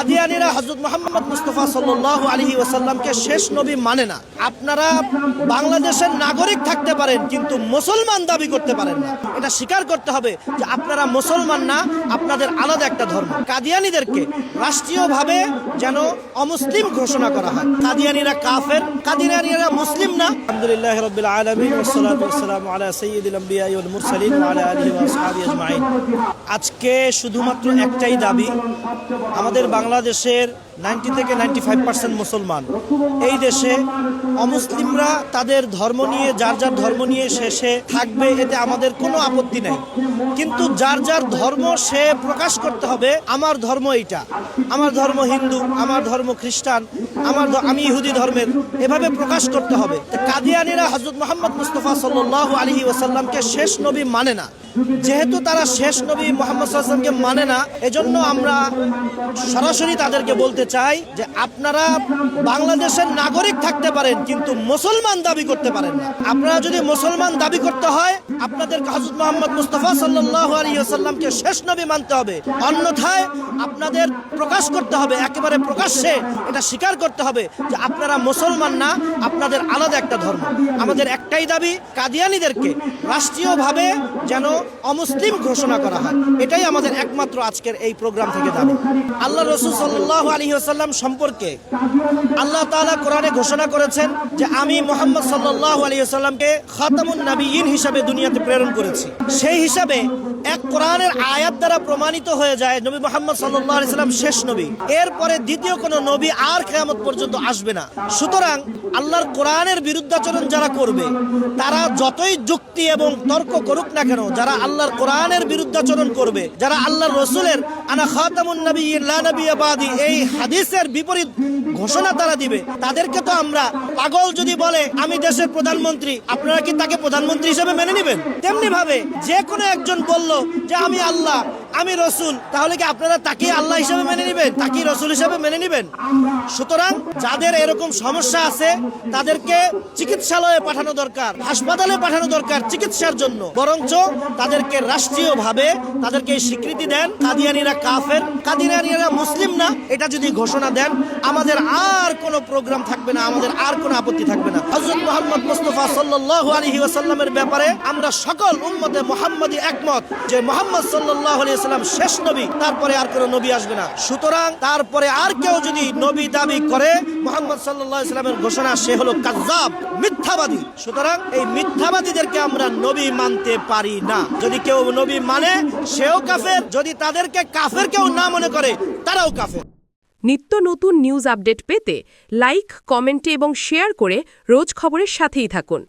কাদিয়ানিরা হজরত মোহাম্মদ মুস্তফা সাল্লাহ আলহি ওয়াসাল্লামকে শেষ নবী মানে না। আপনারা বাংলাদেশের নাগরিক থাকতে পারেন, কিন্তু মুসলমান দাবি করতে পারেন না। এটা স্বীকার করতে হবে যে আপনারা মুসলমান না, আপনাদের আলাদা একটা ধর্ম। কাদিয়ানিদেরকে রাষ্ট্রীয়ভাবে যেন অমুসলিম ঘোষণা করা হয়। কাদিয়ানিরা কাফের, কাদিয়ানিরা মুসলিম না। আলহামদুলিল্লাহ রাব্বিল আলামিন ওয়াসসালামু আলা সাইয়্যিদিল আমবিয়া আলা আজকে শুধুমাত্র একটাই দাবি, আমাদের বাংলাদেশের নাইনটি থেকে নাইনটি ফাইভ পার্সেন্ট মুসলমান। এই দেশে অমুসলিমরা তাদের ধর্ম নিয়ে, যার যার ধর্ম নিয়ে শেষে থাকবে, এতে আমাদের কোনো আপত্তি নেই। কিন্তু যার যার ধর্ম সে প্রকাশ করতে হবে, আমার ধর্ম এইটা। আমার ধর্ম হিন্দু, আমার ধর্ম খ্রিস্টান, আমার আমি ইহুদি ধর্মের, এভাবে প্রকাশ করতে হবে। কাদিয়ানিরা হজরত মোহাম্মদ মুস্তফা সাল্লাহ আলহি ওসাল্লামকে শেষ নবী মানে না। যেহেতু তারা শেষ নবী মোহাম্মদ মানে না, এজন্য আমরা সরাসরি তাদেরকে বলতে চাই যে আপনারা বাংলাদেশের নাগরিক থাকতে পারেন, কিন্তু মুসলমান দাবি করতে পারেন না। আপনারা যদি মুসলমান দাবি করতে হয় আপনাদের হজরত মোহাম্মদ মুস্তফা সাল্লাহ আলী আসাল্লামকে শেষ নবী মানতে হবে। অন্যথায় আপনাদের প্রকাশ করতে হবে, একেবারে প্রকাশ্যে এটা স্বীকার করতে হবে যে আপনারা মুসলমান না, আপনাদের আলাদা একটা ধর্ম। আমাদের একটাই দাবি কাদিয়ানিদেরকে রাষ্ট্রীয়ভাবে যেন অমুসলিম ঘোষণা করা হয়। এটাই আমাদের একমাত্র আজকের এই প্রোগ্রাম থেকে দাবি। আল্লাহ রসুল সাল্লাহ আলী আসাল্লাম সম্পর্কে আল্লাহ তাআলা কোরআনে ঘোষণা করেছেন যে আমি মোহাম্মদ সাল্লাহ আলী আসাল্লামকে খাতামুন নবীন হিসাবে দুনিয়াতে প্রেরণ করেছি। সেই হিসাবে এক কোরআনের আয়াত দ্বারা প্রমাণিত হয়ে যায় নবী মোহাম্মদ সাল্লাহ আলি সাল্লাম শেষ নবী। এরপরে দ্বিতীয় কোনো নবী আর খেয়ামত পর্যন্ত আসবে না। সুতরাং আল্লাহর কোরআনের বিরুদ্ধাচরণ যারা করবে, তারা যতই যুক্তি এবং তর্ক করুক না কেন, যারা আল্লাহর কোরআনের বিরুদ্ধাচরণ করবে, যারা আল্লাহর রসুলের আনা খাতামুন নবী নবী বাদি এই হাদিসের বিপরীত ঘোষণা তারা দিবে। তাদেরকে তো আমরা পাগল যদি বলে, আমি দেশের প্রধানমন্ত্রী আপনারা কি তাকে প্রধানমন্ত্রী হিসেবে মেনে নেবেন? তেমনি ভাবে যে কোনো একজন বলল যে, আমি আল্লাহ আমি রসুল, তাহলে কি আপনারা তাকে আল্লাহ হিসেবে মেনে নেবেন? তাকে রসুল হিসেবে মেনে নেবেন? সুতরাং যাদের এরকম সমস্যা আছে, তাদেরকে চিকিৎসালয়ে পাঠানো দরকার, হাসপাতালে পাঠানো দরকার চিকিৎসার জন্য। বরঞ্চ তাদেরকে রাষ্ট্রীয়ভাবে তাদেরকে স্বীকৃতি দেন, কাদিয়ানিরা কাফের, কাদিয়ানিরা মুসলিম না। এটা যদি ঘোষণা দেন, আমাদের আর কোনো প্রোগ্রাম থাকবে না, আমাদের আর কোনো আপত্তি থাকবে না। হজরত মোহাম্মদ মুস্তফা সাল্লাহ আলহি ওয়াসাল্লামের ব্যাপারে আমরা সকল উম্মতে মোহাম্মদী একমত যে মোহাম্মদ সাল্লাহ আলী সাল্লাম শেষ নবী, তারপরে আর কোনো নবী আসবে না। সুতরাং তারপরে আর কেউ যদি নবী দাবি করে, মোহাম্মদ সাল্লাহ ইসলামের ঘোষণা, সে হলো কাজ্জাব, মিথ্যাবাদী। সুতরাং এই মিথ্যাবাদীদেরকে আমরা নবী মানতে পারি না। যদি কেউ নবী মানে সেও কাফের। যদি তাদেরকে কাফের কেউ না মনে করে, তারাও কাফের। নিত্য নতুন নিউজ আপডেট পেতে লাইক, কমেন্টে এবং শেয়ার করে রোজ খবরের সাথেই থাকুন।